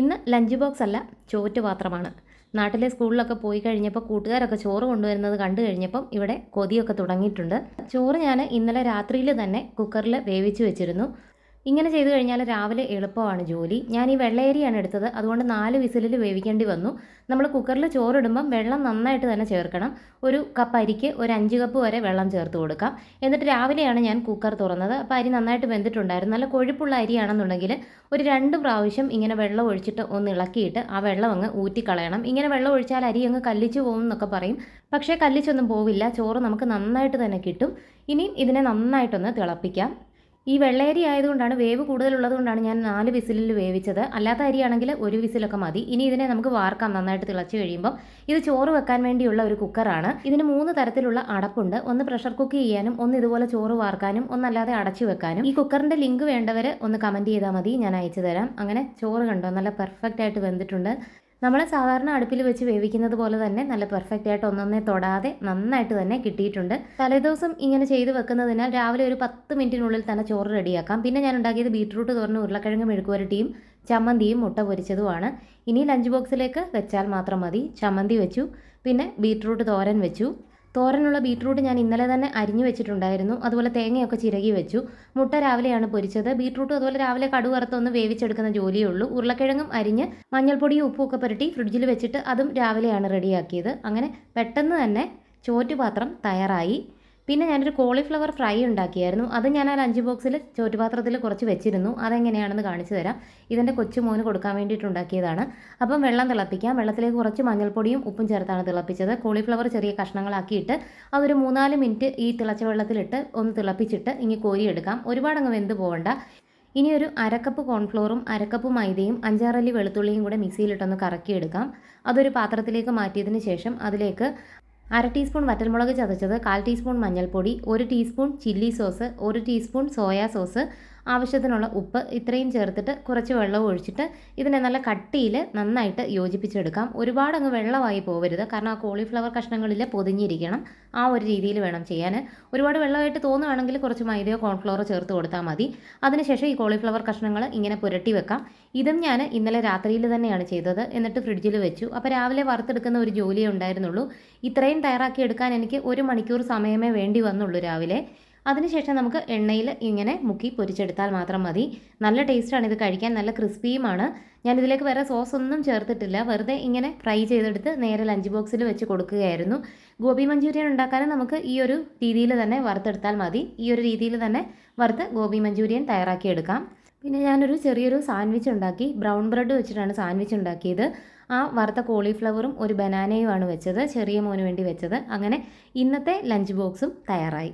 ഇന്ന് lunch box അല്ല ചോറ്റ് പാത്രമാണ്. നാട്ടിലെ സ്കൂളിലൊക്കെ പോയി കഴിഞ്ഞപ്പോൾ കൂട്ടുകാരൊക്കെ ചോറ് കൊണ്ടുവരുന്നത് കണ്ടു കഴിഞ്ഞപ്പം ഇവിടെ കൊതിയൊക്കെ തുടങ്ങിയിട്ടുണ്ട്. ചോറ് ഞാൻ ഇന്നലെ രാത്രിയിൽ തന്നെ കുക്കറിൽ വേവിച്ച് വെച്ചിരുന്നു. ഇങ്ങനെ ചെയ്തു കഴിഞ്ഞാൽ രാവിലെ എളുപ്പമാണ് ജോലി. ഞാൻ ഈ വെള്ളയരിയാണ് എടുത്തത്. അതുകൊണ്ട് നാല് വിസിലിൽ വേവിക്കേണ്ടി വന്നു. നമ്മൾ കുക്കറിൽ ചോറിടുമ്പം വെള്ളം നന്നായിട്ട് തന്നെ ചേർക്കണം. ഒരു കപ്പ് അരിക്ക് ഒരു അഞ്ച് കപ്പ് വരെ വെള്ളം ചേർത്ത് കൊടുക്കാം. എന്നിട്ട് രാവിലെയാണ് ഞാൻ കുക്കർ തുറന്നത്. അപ്പോൾ അരി നന്നായിട്ട് വെന്തിട്ടുണ്ടായിരുന്നു. നല്ല കൊഴുപ്പുള്ള അരിയാണെന്നുണ്ടെങ്കിൽ ഒരു രണ്ട് പ്രാവശ്യം ഇങ്ങനെ വെള്ളം ഒഴിച്ചിട്ട് ഒന്ന് ഇളക്കിയിട്ട് ആ വെള്ളം അങ്ങ് ഊറ്റിക്കളയണം. ഇങ്ങനെ വെള്ളം ഒഴിച്ചാൽ അരി അങ്ങ് കല്ലിച്ച് പോകും എന്നൊക്കെ പറയും. പക്ഷേ കല്ലിച്ചൊന്നും പോവില്ല. ചോറ് നമുക്ക് നന്നായിട്ട് തന്നെ കിട്ടും. ഇനിയും ഇതിനെ നന്നായിട്ടൊന്ന് തിളപ്പിക്കാം. ഈ വെള്ളയരി ആയതുകൊണ്ടാണ് വേവ് കൂടുതലുള്ളത് കൊണ്ടാണ് ഞാൻ നാല് വിസിലിൽ വേവിച്ചത്. അല്ലാത്ത അരിയാണെങ്കിൽ ഒരു വിസിലൊക്കെ മതി. ഇനി ഇതിനെ നമുക്ക് വാർക്കാം നന്നായിട്ട് തിളച്ച് കഴിയുമ്പോൾ ഇത് ചോറ് വെക്കാൻ വേണ്ടിയുള്ള ഒരു കുക്കറാണ്. ഇതിന് മൂന്ന് തരത്തിലുള്ള അടപ്പുണ്ട്. ഒന്ന് പ്രഷർ കുക്ക് ചെയ്യാനും ഒന്ന് ഇതുപോലെ ചോറ് വാർക്കാനും ഒന്നല്ലാതെ അടച്ചു വെക്കാനും. ഈ കുക്കറിന്റെ ലിങ്ക് വേണ്ടവർ ഒന്ന് കമന്റ് ചെയ്താൽ മതി. ഞാൻ അയച്ചു തരാം. അങ്ങനെ ചോറ് കണ്ടോ? നല്ല പെർഫെക്റ്റ് ആയിട്ട് വെന്തിട്ടുണ്ട്. നമ്മൾ സാധാരണ അടുപ്പിൽ വെച്ച് വേവിക്കുന്നത് പോലെ തന്നെ നല്ല പെർഫെക്റ്റ് ആയിട്ട് ഒന്നൊന്നേ തൊടാതെ നന്നായിട്ട് തന്നെ കിട്ടിയിട്ടുണ്ട്. തലേദിവസം ഇങ്ങനെ ചെയ്ത് വെക്കുന്നതിനാൽ രാവിലെ ഒരു പത്ത് മിനിറ്റിനുള്ളിൽ തന്നെ ചോറ് റെഡിയാക്കാം. പിന്നെ ഞാൻ ഉണ്ടാക്കിയത് ബീട്രൂട്ട് തുറന്ന് ഉരുളക്കിഴങ്ങ് മെഴുക്കുവരട്ടിയും ചമ്മന്തിയും മുട്ട പൊരിച്ചതുമാണ്. ഇനി ലഞ്ച് ബോക്സിലേക്ക് വെച്ചാൽ മാത്രം മതി. ചമ്മന്തി വെച്ചു. പിന്നെ ബീട്രൂട്ട് തോരൻ വെച്ചു. തോരനുള്ള ബീട്രൂട്ട് ഞാൻ ഇന്നലെ തന്നെ അരിഞ്ഞു വെച്ചിട്ടുണ്ടായിരുന്നു. അതുപോലെ തേങ്ങയൊക്കെ ചിരകി വെച്ചു. മുട്ട രാവിലെയാണ് പൊരിച്ചത്. ബീട്രൂട്ടും അതുപോലെ രാവിലെ കടു വറുത്തൊന്ന് വേവിച്ചെടുക്കുന്ന ജോലിയേ ഉള്ളൂ ഉരുളക്കിഴങ്ങും അരിഞ്ഞ് മഞ്ഞൾപ്പൊടിയും ഉപ്പും ഒക്കെ പുരട്ടി ഫ്രിഡ്ജിൽ വെച്ചിട്ട് അതും രാവിലെയാണ് റെഡിയാക്കിയത്. അങ്ങനെ പെട്ടെന്ന് തന്നെ ചോറ്റുപാത്രം തയ്യാറായി. പിന്നെ ഞാനൊരു കോളിഫ്ലവർ ഫ്രൈ ഉണ്ടാക്കിയായിരുന്നു. അത് ഞാൻ ആ ലഞ്ച് ബോക്സിൽ ചോറ്റുപാത്രത്തിൽ കുറച്ച് വെച്ചിരുന്നു. അതെങ്ങനെയാണെന്ന് കാണിച്ചു തരാം. ഇതെന്റെ കൊച്ചുമോന് കൊടുക്കാൻ വേണ്ടിയിട്ട് ഉണ്ടാക്കിയതാണ്. അപ്പം വെള്ളം തിളപ്പിക്കാം. വെള്ളത്തിലേക്ക് കുറച്ച് മഞ്ഞൾപ്പൊടിയും ഉപ്പും ചേർത്താണ് തിളപ്പിച്ചത്. കോളിഫ്ലവർ ചെറിയ കഷ്ണങ്ങളാക്കിയിട്ട് അതൊരു മൂന്നാൽ മിനിറ്റ് ഈ തിളച്ച വെള്ളത്തിലിട്ട് ഒന്ന് തിളപ്പിച്ചിട്ട് ഇനി കോരിയെടുക്കാം. ഒരുപാട് അങ്ങ് വെന്ത് പോകണ്ട ഇനി ഒരു അരക്കപ്പ് കോൺഫ്ലോറും അരക്കപ്പ് മൈദയും അഞ്ചാറല്ലി വെളുത്തുള്ളിയും കൂടെ മിക്സിയിലിട്ടൊന്ന് കറക്കിയെടുക്കാം. അതൊരു പാത്രത്തിലേക്ക് മാറ്റിയതിന് ശേഷം അതിലേക്ക് അര ടീസ്പൂൺ വറ്റൽമുളക് ചതച്ചത് കാൽ ടീസ്പൂൺ മഞ്ഞൾപ്പൊടി ഒരു ടീസ്പൂൺ ചില്ലി സോസ് ഒരു ടീസ്പൂൺ സോയാ സോസ് ആവശ്യത്തിനുള്ള ഉപ്പ് ഇത്രയും ചേർത്തിട്ട് കുറച്ച് വെള്ളം ഒഴിച്ചിട്ട് ഇതിനെ നല്ല കട്ടിയിൽ നന്നായിട്ട് യോജിപ്പിച്ചെടുക്കാം. ഒരുപാട് അങ്ങ് വെള്ളമായി പോവരുത്. കാരണം ആ കോളിഫ്ലവർ കഷ്ണങ്ങളിൽ പൊതിഞ്ഞിരിക്കണം. ആ ഒരു രീതിയിൽ വേണം ചെയ്യാൻ. ഒരുപാട് വെള്ളമായിട്ട് തോന്നുകയാണെങ്കിൽ കുറച്ച് മൈദയോ കോൺഫ്ലവറോ ചേർത്ത് കൊടുത്താൽ മതി. അതിനുശേഷം ഈ കോളിഫ്ലവർ കഷ്ണങ്ങൾ ഇങ്ങനെ പുരട്ടി വെക്കാം. ഇതും ഞാൻ ഇന്നലെ രാത്രിയിൽ തന്നെയാണ് ചെയ്തത്. എന്നിട്ട് ഫ്രിഡ്ജിൽ വെച്ചു. അപ്പോൾ രാവിലെ വറുത്തെടുക്കുന്ന ഒരു ജോലിയേ ഉണ്ടായിരുന്നുള്ളൂ. ഇത്രയും തയ്യാറാക്കി എടുക്കാൻ എനിക്ക് ഒരു മണിക്കൂർ സമയമേ വേണ്ടി വന്നുള്ളൂ രാവിലെ. അതിനുശേഷം നമുക്ക് എണ്ണയിൽ ഇങ്ങനെ മുക്കി പൊരിച്ചെടുത്താൽ മാത്രം മതി. നല്ല ടേസ്റ്റാണ് ഇത് കഴിക്കാൻ നല്ല ക്രിസ്പിയുമാണ്. ഞാൻ ഇതിലേക്ക് വേറെ സോസ് ഒന്നും ചേർത്തിട്ടില്ല. വെറുതെ ഇങ്ങനെ ഫ്രൈ ചെയ്തെടുത്ത് നേരെ ലഞ്ച് ബോക്സിൽ വെച്ച് കൊടുക്കുകയായിരുന്നു. ഗോപി മഞ്ചൂരിയൻ ഉണ്ടാക്കാനും നമുക്ക് ഈ ഒരു രീതിയിൽ തന്നെ വറുത്തെടുത്താൽ മതി. ഈ ഒരു രീതിയിൽ തന്നെ വറുത്ത് ഗോപി മഞ്ചൂരിയൻ തയ്യാറാക്കിയെടുക്കാം പിന്നെ ഞാനൊരു ചെറിയൊരു സാൻഡ്വിച്ച് ഉണ്ടാക്കി ബ്രൗൺ ബ്രെഡ് വെച്ചിട്ടാണ് സാൻഡ്വിച്ച് ഉണ്ടാക്കിയത്. ആ വറുത്ത കോളിഫ്ലവറും ഒരു ബനാനയുമാണ് വെച്ചത് ചെറിയ മോന് വേണ്ടി വെച്ചത്. അങ്ങനെ ഇന്നത്തെ ലഞ്ച് ബോക്സും തയ്യാറായി.